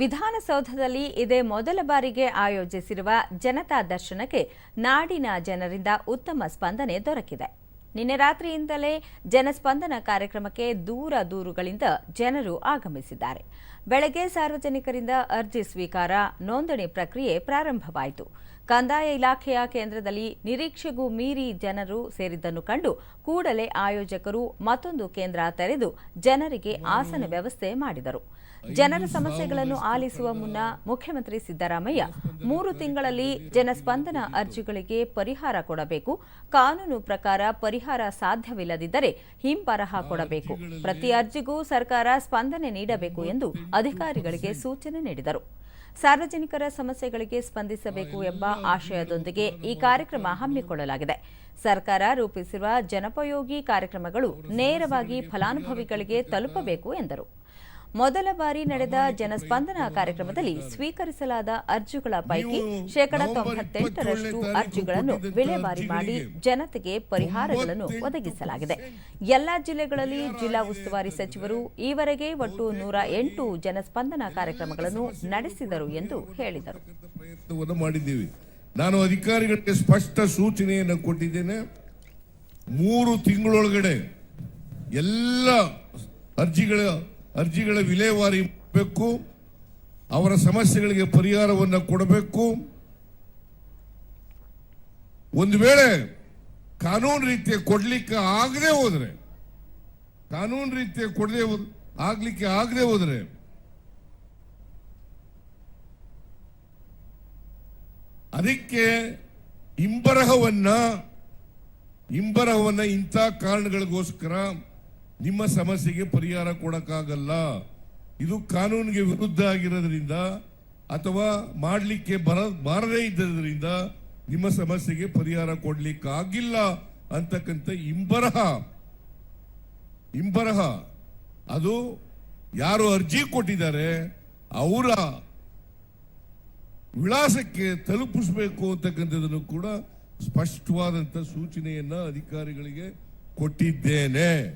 ವಿಧಾನಸೌಧದಲ್ಲಿ ಇದೇ ಮೊದಲ ಬಾರಿಗೆ ಆಯೋಜಿಸಿರುವ ಜನತಾ ದರ್ಶನಕ್ಕೆ ನಾಡಿನ ಜನರಿಂದ ಉತ್ತಮ ಸ್ಪಂದನೆ ದೊರಕಿದೆ. ನಿನ್ನೆ ರಾತ್ರಿಯಿಂದಲೇ ಜನಸ್ಪಂದನ ಕಾರ್ಯಕ್ರಮಕ್ಕೆ ದೂರ ದೂರುಗಳಿಂದ ಜನರು ಆಗಮಿಸಿದ್ದಾರೆ. ಬೆಳಗ್ಗೆ ಸಾರ್ವಜನಿಕರಿಂದ ಅರ್ಜಿ ಸ್ವೀಕಾರ ನೋಂದಣಿ ಪ್ರಕ್ರಿಯೆ ಪ್ರಾರಂಭವಾಯಿತು. ಕಂದಾಯ ಇಲಾಖೆಯ ಕೇಂದ್ರದಲ್ಲಿ ನಿರೀಕ್ಷೆಗೂ ಮೀರಿ ಜನರು ಸೇರಿದ್ದನ್ನು ಕಂಡು ಕೂಡಲೇ ಆಯೋಜಕರು ಮತ್ತೊಂದು ಕೇಂದ್ರ ತೆರೆದು ಜನರಿಗೆ ಆಸನ ವ್ಯವಸ್ಥೆ ಮಾಡಿದರು. ಜನರ ಸಮಸ್ಯೆಗಳನ್ನು ಆಲಿಸುವ ಮುನ್ನ ಮುಖ್ಯಮಂತ್ರಿ ಸಿದ್ದರಾಮಯ್ಯ ಮೂರು ತಿಂಗಳಲ್ಲಿ ಜನಸ್ಪಂದನ ಅರ್ಜಿಗಳಿಗೆ ಪರಿಹಾರ ಕೊಡಬೇಕು. ಕಾನೂನು ಪ್ರಕಾರ ಪರಿಹಾರ ಸಾಧ್ಯವಿಲ್ಲದಿದ್ದರೆ ಹಿಂಬರಹ ಕೊಡಬೇಕು. ಪ್ರತಿ ಅರ್ಜಿಗೂ ಸರ್ಕಾರ ಸ್ಪಂದನೆ ನೀಡಬೇಕು ಎಂದು ಅಧಿಕಾರಿಗಳಿಗೆ ಸೂಚನೆ ನೀಡಿದರು. ಸಾರ್ವಜನಿಕರ ಸಮಸ್ಯೆಗಳಿಗೆ ಸ್ಪಂದಿಸಬೇಕು ಎಂಬ ಆಶಯದೊಂದಿಗೆ ಈ ಕಾರ್ಯಕ್ರಮ ಹಮ್ಮಿಕೊಳ್ಳಲಾಗಿದೆ. ಸರ್ಕಾರ ರೂಪಿಸಿರುವ ಜನಪಯೋಗಿ ಕಾರ್ಯಕ್ರಮಗಳು ನೇರವಾಗಿ ಫಲಾನುಭವಿಗಳಿಗೆ ತಲುಪಬೇಕು ಎಂದರು. ಮೊದಲ ಬಾರಿ ನಡೆದ ಜನಸ್ಪಂದನ ಕಾರ್ಯಕ್ರಮದಲ್ಲಿ ಸ್ವೀಕರಿಸಲಾದ ಅರ್ಜಿಗಳ ಪೈಕಿ ಶೇಕಡ ತೊಂಬತ್ತೆಂಟರಷ್ಟು ಅರ್ಜಿಗಳನ್ನು ವಿಲೇವಾರಿ ಮಾಡಿ ಜನತೆಗೆ ಪರಿಹಾರಗಳನ್ನು ಒದಗಿಸಲಾಗಿದೆ. ಎಲ್ಲಾ ಜಿಲ್ಲೆಗಳಲ್ಲಿ ಜಿಲ್ಲಾ ಉಸ್ತುವಾರಿ ಸಚಿವರು ಈವರೆಗೆ ಒಟ್ಟು ನೂರ ಎಂಟು ಜನಸ್ಪಂದನ ಕಾರ್ಯಕ್ರಮಗಳನ್ನು ನಡೆಸಿದರು ಎಂದು ಹೇಳಿದರು. ನಾನು ಅಧಿಕಾರಿಗಳಿಗೆ ಸ್ಪಷ್ಟ ಸೂಚನೆಯನ್ನು ಕೊಟ್ಟಿದ್ದೇನೆ. ಮೂರು ತಿಂಗಳೊಳಗಡೆ ಎಲ್ಲ ಅರ್ಜಿಗಳ ಅರ್ಜಿಗಳ ವಿಲೇವಾರಿ ಮಾಡಬೇಕು ಅವರ ಸಮಸ್ಯೆಗಳಿಗೆ ಪರಿಹಾರವನ್ನು ಕೊಡಬೇಕು. ಒಂದು ವೇಳೆ ಕಾನೂನು ರೀತಿಯ ಕೊಡ್ಲಿಕ್ಕೆ ಆಗದೆ ಹೋದರೆ, ಕಾನೂನು ರೀತಿಯ ಕೊಡದೆ ಆಗ್ಲಿಕ್ಕೆ ಆಗದೆ ಹೋದರೆ, ಅದಕ್ಕೆ ಇಂಬರಹವನ್ನ ಇಂಬರಹವನ್ನ ಇಂಥ ಕಾರಣಗಳಿಗೋಸ್ಕರ ನಿಮ್ಮ ಸಮಸ್ಯೆಗೆ ಪರಿಹಾರ ಕೊಡಕ್ಕಾಗಲ್ಲ. ಇದು ಕಾನೂನಿಗೆ ವಿರುದ್ಧ ಆಗಿರೋದ್ರಿಂದ ಅಥವಾ ಮಾಡಲಿಕ್ಕೆ ಬರ, ಬಾರದೇ ಇದ್ದರಿಂದ ನಿಮ್ಮ ಸಮಸ್ಯೆಗೆ ಪರಿಹಾರ ಕೊಡ್ಲಿಕ್ಕೆ ಆಗಿಲ್ಲ ಅಂತಕ್ಕಂಥ ಇಂಬರಹ. ಇಂಬರಹ. ಅದು ಯಾರು ಅರ್ಜಿ ಕೊಟ್ಟಿದ್ದಾರೆ ಅವರ ವಿಳಾಸಕ್ಕೆ ತಲುಪಿಸಬೇಕು ಅಂತಕ್ಕಂಥದ್ದನ್ನು ಕೂಡ ಸ್ಪಷ್ಟವಾದಂತ ಸೂಚನೆಯನ್ನ ಅಧಿಕಾರಿಗಳಿಗೆ ಕೊಟ್ಟಿದ್ದೇನೆ.